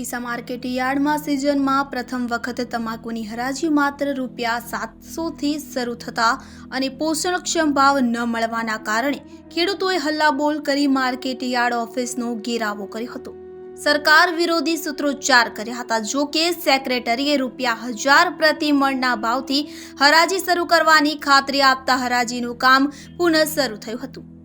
Deesa market યાર્ડમાં સિઝનમાં પ્રથમ વખત તમાકુની હરાજી માત્ર રૂપિયા સાતસોથી શરૂ થતા અને પોષણક્ષમ ભાવ ન મળવાના કારણે ખેડૂતોએ હલ્લાબોલ કરી માર્કેટ યાર્ડ ઓફિસનો ઘેરાવો કર્યો હતો. સરકાર વિરોધી સૂત્રોચ્ચાર કર્યા હતા. જો કે સેક્રેટરીએ રૂપિયા હજાર પ્રતિ મણના ભાવથી હરાજી શરૂ કરવાની ખાતરી આપતા હરાજીનું કામ પુનઃ શરૂ થયું હતું.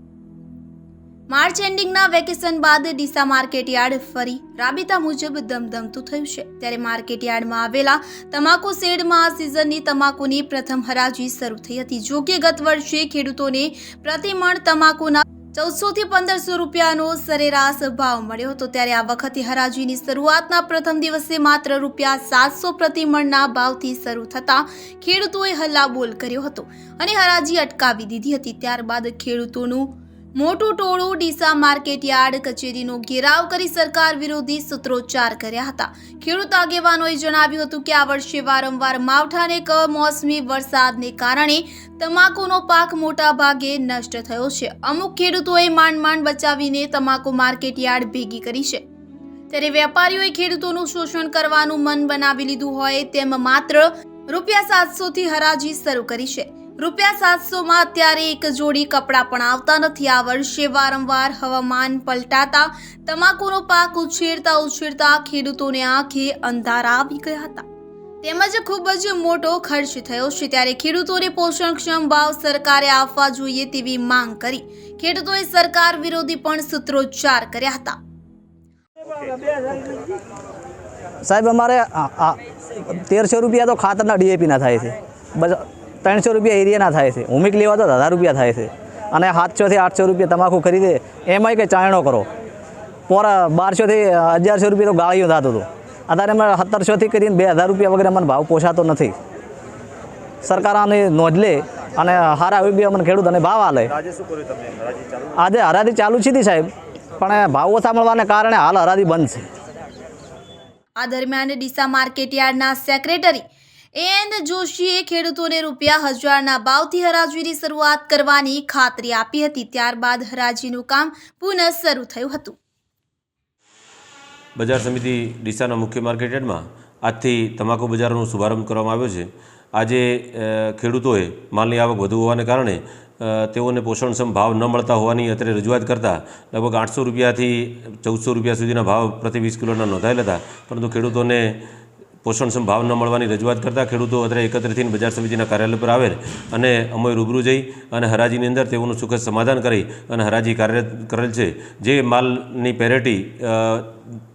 માર્ચ એન્ડિંગના વેકેશન બાદ ડીસા માર્કેટયાર્ડ ફરી રાબેતા મુજબ ધમધમતું થયું છે. ત્યારે માર્કેટ યાર્ડમાં આવેલા તમાકુ શેડમાં આ સિઝનની તમાકુની પ્રથમ હરાજી શરૂ થઈ હતી. જો કે ગત વર્ષે ખેડૂતોને પ્રતિમણ તમાકુના ચૌદસો થી પંદરસો રૂપિયાનો સરેરાશ ભાવ મળ્યો હતો. ત્યારે આ વખતે હરાજીની શરૂઆતના પ્રથમ દિવસે માત્ર રૂપિયા સાતસો પ્રતિમણના ભાવથી શરૂ થતા ખેડૂતોએ હલ્લાબોલ કર્યો હતો અને હરાજી અટકાવી દીધી હતી. ત્યારબાદ ખેડૂતોનું મોટું ટોળું ડીસા માર્કેટ યાર્ડ કચેરીનો ઘેરાવ કરી સરકાર વિરોધી સૂત્રોચ્ચાર કર્યા હતા. ખેડૂત આગેવાનોએ જણાવ્યું હતું કે આ વર્ષે વારંવાર માવઠાને કમોસમી વરસાદને કારણે તમાકુનો પાક મોટા ભાગે નષ્ટ થયો છે. અમુક ખેડૂતોએ માંડ માંડ બચાવીને તમાકુ માર્કેટયાર્ડ ભેગી કરી છે. ત્યારે વેપારીઓએ ખેડૂતોનું શોષણ કરવાનું મન બનાવી લીધું હોય તેમ માત્ર રૂપિયા સાતસોથી હરાજી શરૂ કરી છે. રૂપિયા સાતસોમાં અત્યારે એક જોડી કપડાં પણ આવતા નથી. આ વર્ષે વારંવાર હવામાન પલટાતા તમાકુનો પાક ઉછેરતા ઉછેરતા ખેડૂતોને આંખે અંધારા આવી ગયા હતા. તેમજ ખૂબ જ મોટો ખર્ચ થયો છે. ત્યારે ખેડૂતોને પોષણક્ષમ ભાવ સરકારે આપવા જોઈએ તેવી માંગ કરી. ખેડૂતોએ સરકાર વિરોધી પણ સૂત્રોચ્ચાર કર્યા હતા. સાહેબ, અમારે તેરસો રૂપિયા તો ખાતરના ડીએપીના થાય છે. ત્રણસો રૂપિયા એરિયાના થાય છે. હુમિક લેવા તો હજાર રૂપિયા થાય છે. અને સાતસોથી આઠસો રૂપિયા તમાકુ ખરીદે એમાંય કંઈ ચાયણો કરો. પોરા બારસોથી અગિયારસો રૂપિયા તો ગાળીઓ થતું હતું. અત્યારે અમે સત્તરસોથી કરીને બે હજાર રૂપિયા વગેરે મને ભાવ પોસાતો નથી. સરકાર આને નોંધ લે અને હારા રૂપિયા મને ખેડૂત અને ભાવ આલે. આજે હરાજી ચાલુ? આજે હરાજી ચાલુ છે તી સાહેબ પણ ભાવ ઓછા મળવાને કારણે હાલ હરાજી બંધ છે. આ દરમિયાન ડીસા માર્કેટ યાર્ડના સેક્રેટરી એન જોશીએ ખેડૂતોને રૂપિયા હજારના ભાવથી હરાજીની શરૂઆત કરવાની ખાતરી આપી હતી. ત્યારબાદ હરાજીનું કામ પુનઃ શરૂ થયું હતું. બજાર સમિતિ ડીસાના મુખ્ય માર્કેટમાં આજથી તમાકુ બજારનો શુભારંભ કરવામાં આવ્યો છે. આજે ખેડૂતોએ માલની આવક વધુ હોવાને કારણે તેઓને પોષણક્ષમ ભાવ ન મળતા હોવાની અત્યારે રજૂઆત કરતા લગભગ આઠસો રૂપિયાથી ચૌદસો રૂપિયા સુધીના ભાવ પ્રતિ વીસ કિલોના નોંધાયેલા હતા. પરંતુ ખેડૂતોને પોષણક્ષમ ભાવ ન મળવાની રજૂઆત કરતાં ખેડૂતો અત્યારે એકત્ર થઈને બજાર સમિતિના કાર્યાલય પર આવેલ અને અમે રૂબરૂ જઈ અને હરાજીની અંદર તેઓનું સુખદ સમાધાન કરી અને હરાજી કાર્યરત કરેલ છે. જે માલની પેરેટી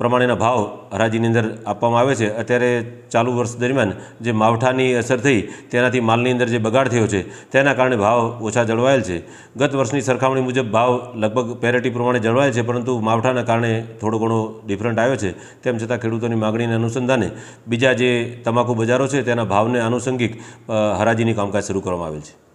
પ્રમાણેના ભાવ હરાજીની અંદર આપવામાં આવે છે. અત્યારે ચાલુ વર્ષ દરમિયાન જે માવઠાની અસર થઈ, તેનાથી માલની અંદર જે બગાડ થયો છે, તેના કારણે ભાવ ઓછા જળવાયેલ છે. ગત વર્ષની સરખામણી મુજબ ભાવ લગભગ પેરેટી પ્રમાણે જળવાયેલ છે, પરંતુ માવઠાના કારણે થોડો ઘણો ડિફરન્ટ આવ્યો છે. તેમ છતાં ખેડૂતોની માગણીને અનુસંધાને બીજા જે તમાકુ બજારો છે, તેના ભાવને આનુષંગિક હરાજીની કામકાજ શરૂ કરવામાં આવેલ છે.